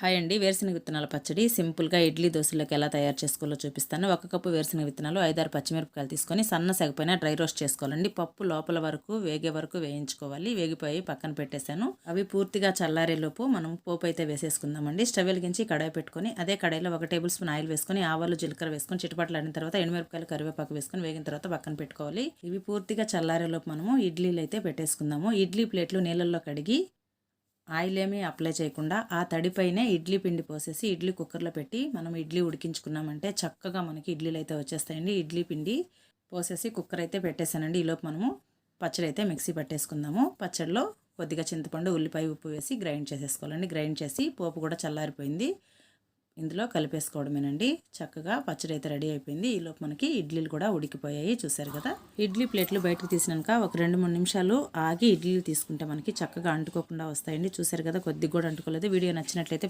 Hi అండి. వేరుశనగ విత్తనాల పచ్చడి. సింపుల్గా ఇడ్లీ దోశలకు ఎలా తయారు చేసుకోవాలో చూపిస్తాను. ఒక కప్పు వేరుశనగ విత్తనాలు ఐదారు పచ్చిమిరపకాయలు తీసుకొని సన్న సెగపైన డ్రై రోస్ట్ చేసుకోవాలండి. పప్పు లోపల వరకు వేగే వరకు వేయించుకోవాలి. వేగిపోయి పక్కన పెట్టేశాను. అవి పూర్తిగా చల్లారేలోపు మనం పోపు అయితే వేసేసుకుందామండి. స్టవ్ వెలిగించి కడాయి పెట్టుకొని అదే కడాయిలో ఒక టేబుల్ స్పూన్ ఆయిల్ వేసుకొని ఆవాలు జీలకర్ర వేసుకొని చిటపట్లు ఆడిన తర్వాత ఎండుమిరపకాయలు కరివేపాకు వేసుకొని వేగిన తర్వాత పక్కన పెట్టుకోవాలి. ఇవి పూర్తిగా చల్లారేలోపు మనము ఇడ్లీలు అయితే పెట్టేసుకుందాము. ఇడ్లీ ప్లేట్లు నీళ్ళల్లో కడిగి ఆయిల్ ఏమీ అప్లై చేయకుండా ఆ తడిపైనే ఇడ్లీ పిండి పోసేసి ఇడ్లీ కుక్కర్లో పెట్టి మనం ఇడ్లీ ఉడికించుకున్నామంటే చక్కగా మనకి ఇడ్లీలు అయితే వచ్చేస్తాయండి. ఇడ్లీ పిండి పోసేసి కుక్కర్ అయితే పెట్టేశానండి. ఈలోపు మనము పచ్చడి అయితే మిక్సీ పట్టేసుకుందాము. పచ్చడిలో కొద్దిగా చింతపండు ఉల్లిపాయ ఉప్పు వేసి గ్రైండ్ చేసేసుకోవాలండి. గ్రైండ్ చేసి పోపు కూడా చల్లారిపోయింది. ఇందులో కలిపేసుకోవడమేనండి. చక్కగా పచ్చడి అయితే రెడీ అయిపోయింది. ఈలోపు మనకి ఇడ్లీలు కూడా ఉడికిపోయాయి. చూసారు కదా? ఇడ్లీ ప్లేట్లు బయటకు తీసినాక ఒక రెండు మూడు నిమిషాలు ఆగి ఇడ్లీలు తీసుకుంటే మనకి చక్కగా అంటుకోకుండా వస్తాయండి. చూసారు కదా? కొద్దిగా కూడా అంటుకోలేదు. వీడియో నచ్చినట్లయితే